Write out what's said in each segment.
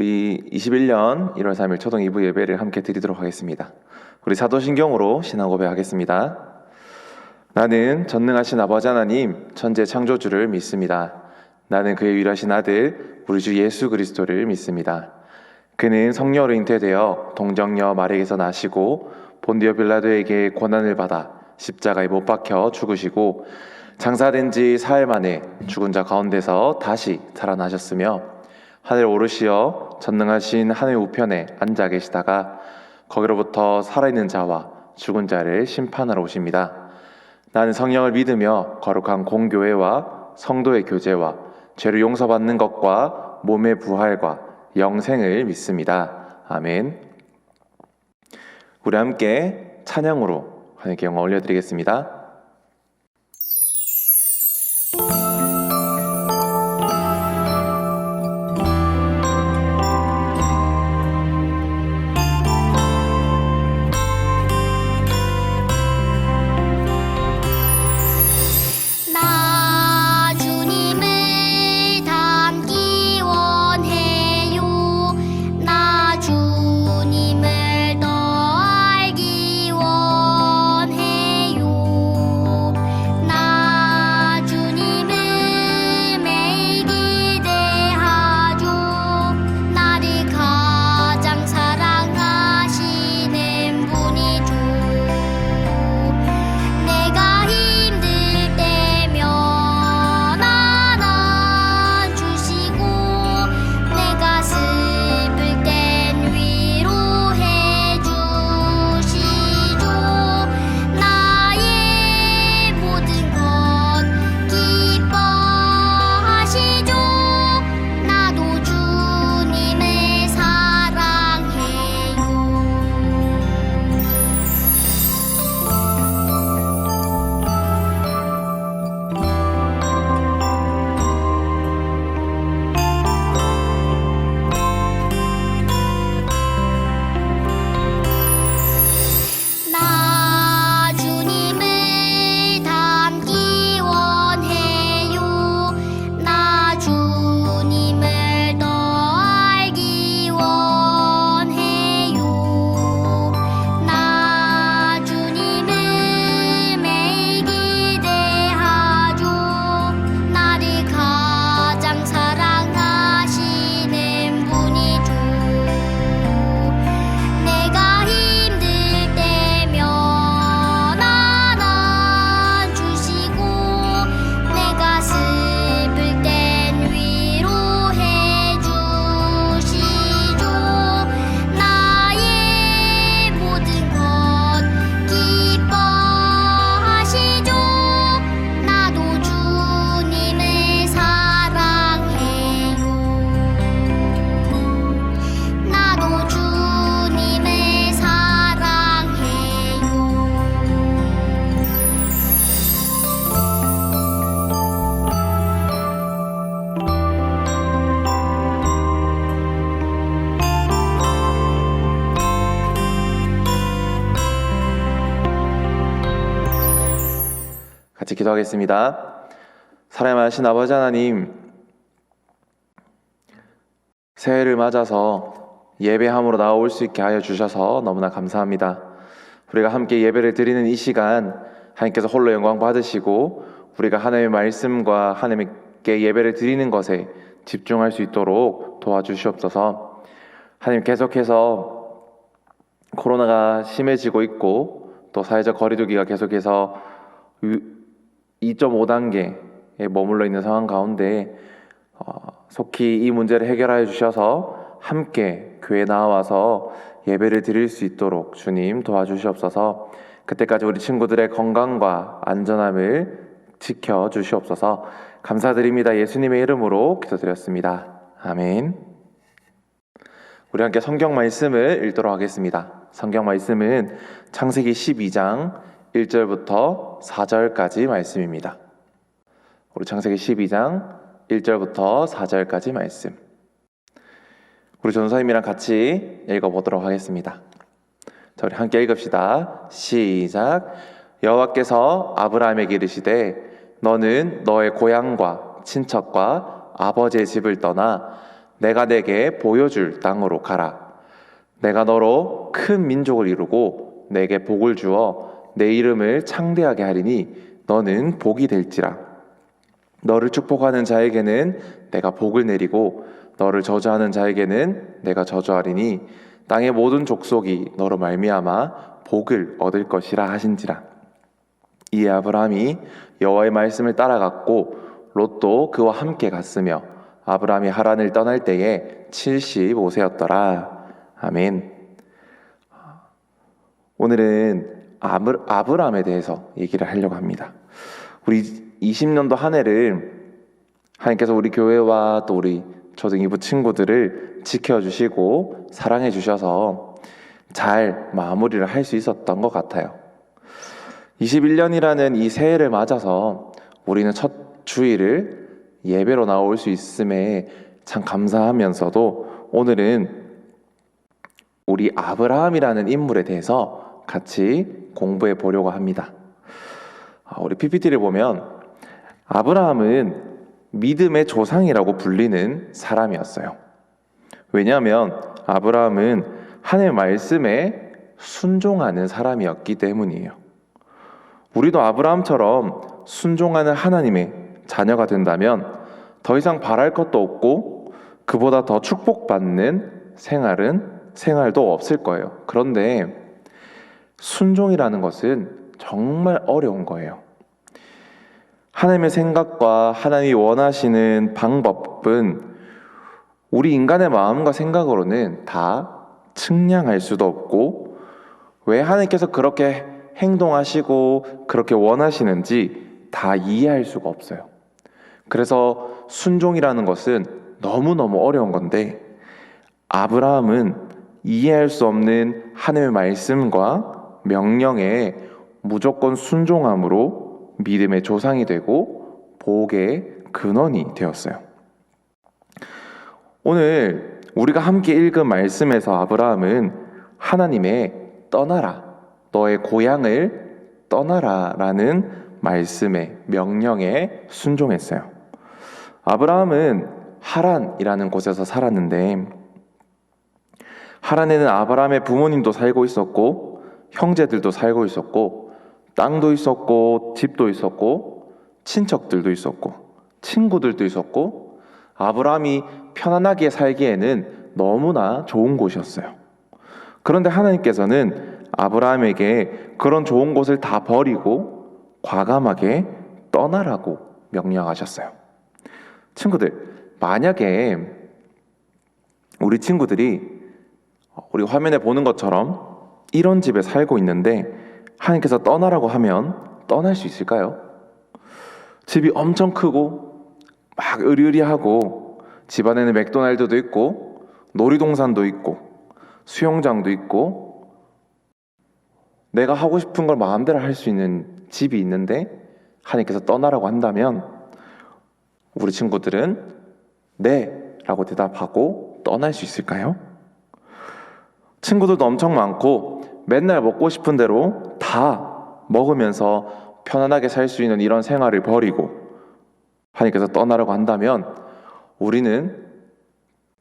우리 21년 1월 3일 초등 2부 예배를 함께 드리도록 하겠습니다. 우리 사도신경으로 신앙 고백하겠습니다. 나는 전능하신 아버지 하나님 천재 창조주를 믿습니다. 나는 그의 유일하신 아들 우리 주 예수 그리스도를 믿습니다. 그는 성령으로 잉태되어 동정녀 마리에게서 나시고 본디오 빌라도에게 고난을 받아 십자가에 못 박혀 죽으시고 장사된 지 사흘 만에 죽은 자 가운데서 다시 살아나셨으며 하늘 오르시어 전능하신 하늘 우편에 앉아 계시다가 거기로부터 살아있는 자와 죽은 자를 심판하러 오십니다. 나는 성령을 믿으며 거룩한 공교회와 성도의 교제와 죄를 용서받는 것과 몸의 부활과 영생을 믿습니다. 아멘. 우리 함께 찬양으로 하나님께 영광 올려드리겠습니다. 기도하겠습니다. 사랑하신 아버지 하나님, 새해를 맞아서 예배함으로 나올 수 있게 하여 주셔서 너무나 감사합니다. 우리가 함께 예배를 드리는 이 시간 하나님께서 홀로 영광 받으시고 우리가 하나님의 말씀과 하나님께 예배를 드리는 것에 집중할 수 있도록 도와주시옵소서. 하나님 계속해서 코로나가 심해지고 있고 또 사회적 거리두기가 계속해서 2.5단계에 머물러 있는 상황 가운데 어, 속히 이 문제를 해결하여 주셔서 함께 교회 나와서 예배를 드릴 수 있도록 주님 도와주시옵소서. 그때까지 우리 친구들의 건강과 안전함을 지켜 주시옵소서. 감사드립니다. 예수님의 이름으로 기도드렸습니다. 아멘. 우리 함께 성경 말씀을 읽도록 하겠습니다. 성경 말씀은 창세기 12장 1절부터 4절까지 말씀입니다. 우리 창세기 12장 1절부터 4절까지 말씀. 우리 전사님이랑 같이 읽어보도록 하겠습니다. 자, 우리 함께 읽읍시다. 시작. 여호와께서 아브라함에게 이르시되 너는 너의 고향과 친척과 아버지의 집을 떠나 내가 내게 보여줄 땅으로 가라. 내가 너로 큰 민족을 이루고 내게 복을 주어 내 이름을 창대하게 하리니 너는 복이 될지라. 너를 축복하는 자에게는 내가 복을 내리고 너를 저주하는 자에게는 내가 저주하리니 땅의 모든 족속이 너로 말미암아 복을 얻을 것이라 하신지라. 이에 아브라함이 여호와의 말씀을 따라갔고 롯도 그와 함께 갔으며 아브라함이 하란을 떠날 때에 75세였더라. 아멘. 오늘은 아브, 아브라함에 대해서 얘기를 하려고 합니다. 우리 20년도 한 해를 하나님께서 우리 교회와 또 우리 초등이부 친구들을 지켜주시고 사랑해 주셔서 잘 마무리를 할 수 있었던 것 같아요. 21년이라는 이 새해를 맞아서 우리는 첫 주일을 예배로 나올 수 있음에 참 감사하면서도 오늘은 우리 아브라함이라는 인물에 대해서 같이 공부해 보려고 합니다. 아, 우리 PPT를 보면 아브라함은 믿음의 조상이라고 불리는 사람이었어요. 왜냐하면 아브라함은 하나님의 말씀에 순종하는 사람이었기 때문이에요. 우리도 아브라함처럼 순종하는 하나님의 자녀가 된다면 더 이상 바랄 것도 없고 그보다 더 축복받는 생활은 생활도 없을 거예요. 그런데 순종이라는 것은 정말 어려운 거예요. 하나님의 생각과 하나님이 원하시는 방법은 우리 인간의 마음과 생각으로는 다 측량할 수도 없고 왜 하나님께서 그렇게 행동하시고 그렇게 원하시는지 다 이해할 수가 없어요. 그래서 순종이라는 것은 너무너무 어려운 건데 아브라함은 이해할 수 없는 하나님의 말씀과 명령에 무조건 순종함으로 믿음의 조상이 되고 복의 근원이 되었어요. 오늘 우리가 함께 읽은 말씀에서 아브라함은 하나님의 떠나라, 너의 고향을 떠나라 라는 말씀의 명령에 순종했어요. 아브라함은 하란이라는 곳에서 살았는데 하란에는 아브라함의 부모님도 살고 있었고 형제들도 살고 있었고 땅도 있었고 집도 있었고 친척들도 있었고 친구들도 있었고 아브라함이 편안하게 살기에는 너무나 좋은 곳이었어요. 그런데 하나님께서는 아브라함에게 그런 좋은 곳을 다 버리고 과감하게 떠나라고 명령하셨어요. 친구들, 만약에 우리 친구들이 우리 화면에 보는 것처럼 이런 집에 살고 있는데 하나님께서 떠나라고 하면 떠날 수 있을까요? 집이 엄청 크고 막 으리으리하고 집 안에는 맥도날드도 있고 놀이동산도 있고 수영장도 있고 내가 하고 싶은 걸 마음대로 할 수 있는 집이 있는데 하나님께서 떠나라고 한다면 우리 친구들은 네 라고 대답하고 떠날 수 있을까요? 친구들도 엄청 많고 맨날 먹고 싶은 대로 다 먹으면서 편안하게 살 수 있는 이런 생활을 버리고 하나님께서 떠나라고 한다면 우리는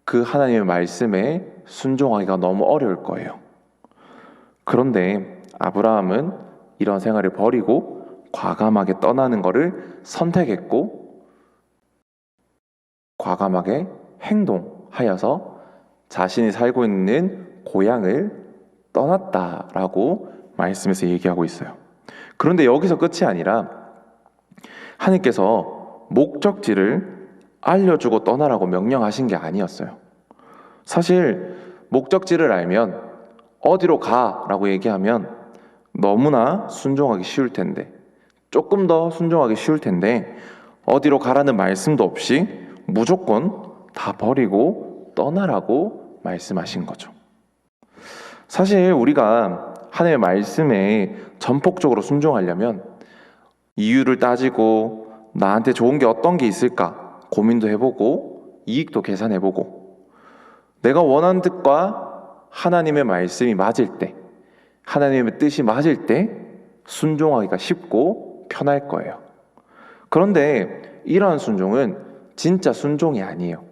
그 하나님의 말씀에 순종하기가 너무 어려울 거예요. 그런데 아브라함은 이런 생활을 버리고 과감하게 떠나는 것을 선택했고 과감하게 행동하여서 자신이 살고 있는 고향을 떠났다라고 말씀에서 얘기하고 있어요. 그런데 여기서 끝이 아니라 하나님께서 목적지를 알려주고 떠나라고 명령하신 게 아니었어요. 사실 목적지를 알면 어디로 가라고 얘기하면 너무나 순종하기 쉬울 텐데 조금 더 순종하기 쉬울 텐데 어디로 가라는 말씀도 없이 무조건 다 버리고 떠나라고 말씀하신 거죠. 사실 우리가 하나님의 말씀에 전폭적으로 순종하려면 이유를 따지고 나한테 좋은 게 어떤 게 있을까 고민도 해보고 이익도 계산해보고 내가 원하는 뜻과 하나님의 말씀이 맞을 때 하나님의 뜻이 맞을 때 순종하기가 쉽고 편할 거예요. 그런데 이러한 순종은 진짜 순종이 아니에요.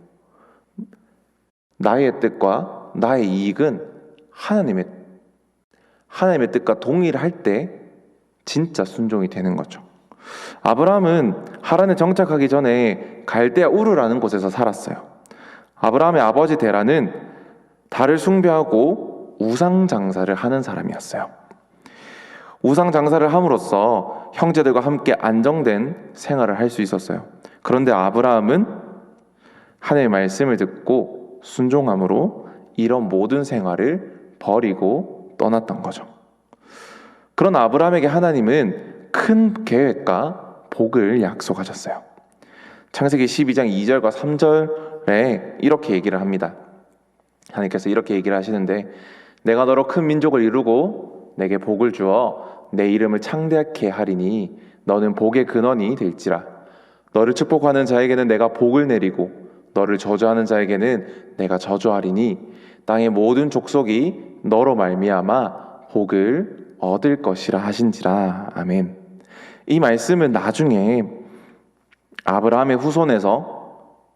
나의 뜻과 나의 이익은 하나님의 하나님의 뜻과 동일할 때 진짜 순종이 되는 거죠. 아브라함은 하란에 정착하기 전에 갈대아 우르라는 곳에서 살았어요. 아브라함의 아버지 데라는 달을 숭배하고 우상 장사를 하는 사람이었어요. 우상 장사를 함으로써 형제들과 함께 안정된 생활을 할 수 있었어요. 그런데 아브라함은 하나님의 말씀을 듣고 순종함으로 이런 모든 생활을 버리고 떠났던 거죠. 그런 아브라함에게 하나님은 큰 계획과 복을 약속하셨어요. 창세기 12장 2절과 3절에 이렇게 얘기를 합니다. 하나님께서 이렇게 얘기를 하시는데 내가 너로 큰 민족을 이루고 내게 복을 주어 내 이름을 창대하게 하리니 너는 복의 근원이 될지라 너를 축복하는 자에게는 내가 복을 내리고 너를 저주하는 자에게는 내가 저주하리니 땅의 모든 족속이 너로 말미암아 복을 얻을 것이라 하신지라 아멘. 이 말씀은 나중에 아브라함의 후손에서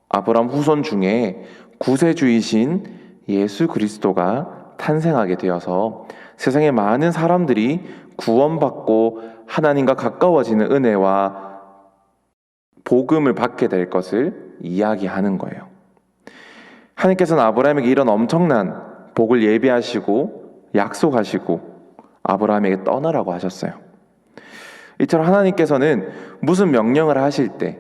아브라함 후손 중에 구세주이신 예수 그리스도가 탄생하게 되어서 세상의 많은 사람들이 구원받고 하나님과 가까워지는 은혜와 복음을 받게 될 것을 이야기하는 거예요. 하나님께서는 아브라함에게 이런 엄청난 복을 예비하시고 약속하시고 아브라함에게 떠나라고 하셨어요. 이처럼 하나님께서는 무슨 명령을 하실 때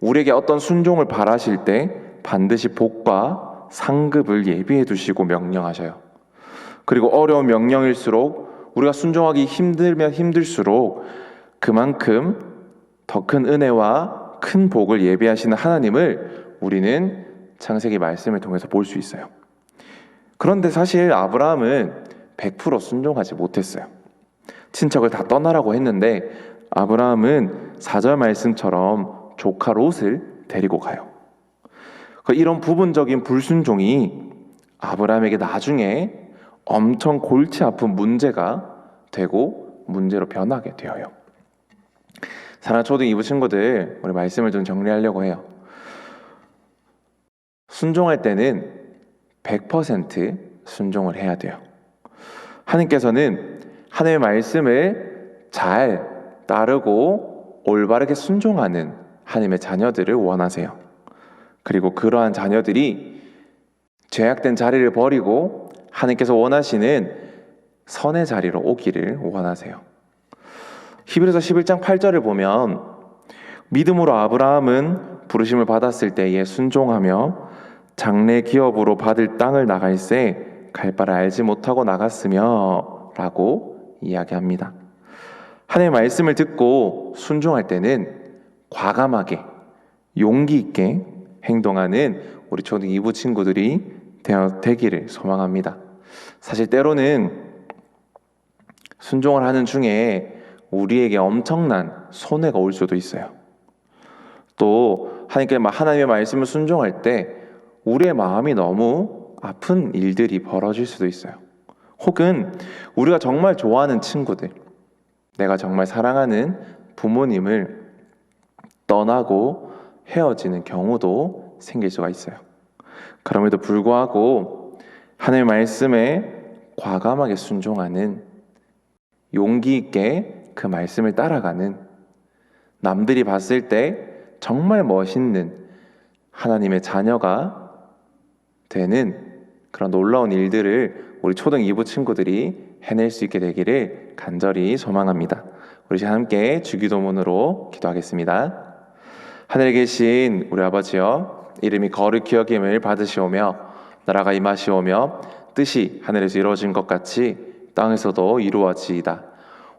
우리에게 어떤 순종을 바라실 때 반드시 복과 상급을 예비해 두시고 명령하셔요. 그리고 어려운 명령일수록 우리가 순종하기 힘들면 힘들수록 그만큼 더 큰 은혜와 큰 복을 예비하시는 하나님을 우리는 창세기 말씀을 통해서 볼 수 있어요. 그런데 사실 아브라함은 100% 순종하지 못했어요. 친척을 다 떠나라고 했는데 아브라함은 4절 말씀처럼 조카 롯을 데리고 가요. 그 이런 부분적인 불순종이 아브라함에게 나중에 엄청 골치 아픈 문제가 되고 문제로 변하게 되어요. 사랑 초등 2부 친구들 우리 말씀을 좀 정리하려고 해요. 순종할 때는 100% 순종을 해야 돼요. 하나님께서는 하나님의 말씀을 잘 따르고 올바르게 순종하는 하나님의 자녀들을 원하세요. 그리고 그러한 자녀들이 죄악된 자리를 버리고 하나님께서 원하시는 선의 자리로 오기를 원하세요. 히브리서 11장 8절을 보면 믿음으로 아브라함은 부르심을 받았을 때에 순종하며 장래 기업으로 받을 땅을 나갈새 갈 바를 알지 못하고 나갔으며 라고 이야기합니다. 하나님의 말씀을 듣고 순종할 때는 과감하게 용기 있게 행동하는 우리 초등 2부 친구들이 되어 되기를 소망합니다. 사실 때로는 순종을 하는 중에 우리에게 엄청난 손해가 올 수도 있어요. 또 하나님께 하나님의 말씀을 순종할 때 우리의 마음이 너무 아픈 일들이 벌어질 수도 있어요. 혹은 우리가 정말 좋아하는 친구들, 내가 정말 사랑하는 부모님을 떠나고 헤어지는 경우도 생길 수가 있어요. 그럼에도 불구하고 하나님의 말씀에 과감하게 순종하는 용기 있게 그 말씀을 따라가는 남들이 봤을 때 정말 멋있는 하나님의 자녀가 되는 그런 놀라운 일들을 우리 초등 2부 친구들이 해낼 수 있게 되기를 간절히 소망합니다. 우리 함께 주기도문으로 기도하겠습니다. 하늘에 계신 우리 아버지여 이름이 거룩히 여김을 받으시오며 나라가 임하시오며 뜻이 하늘에서 이루어진 것 같이 땅에서도 이루어지이다.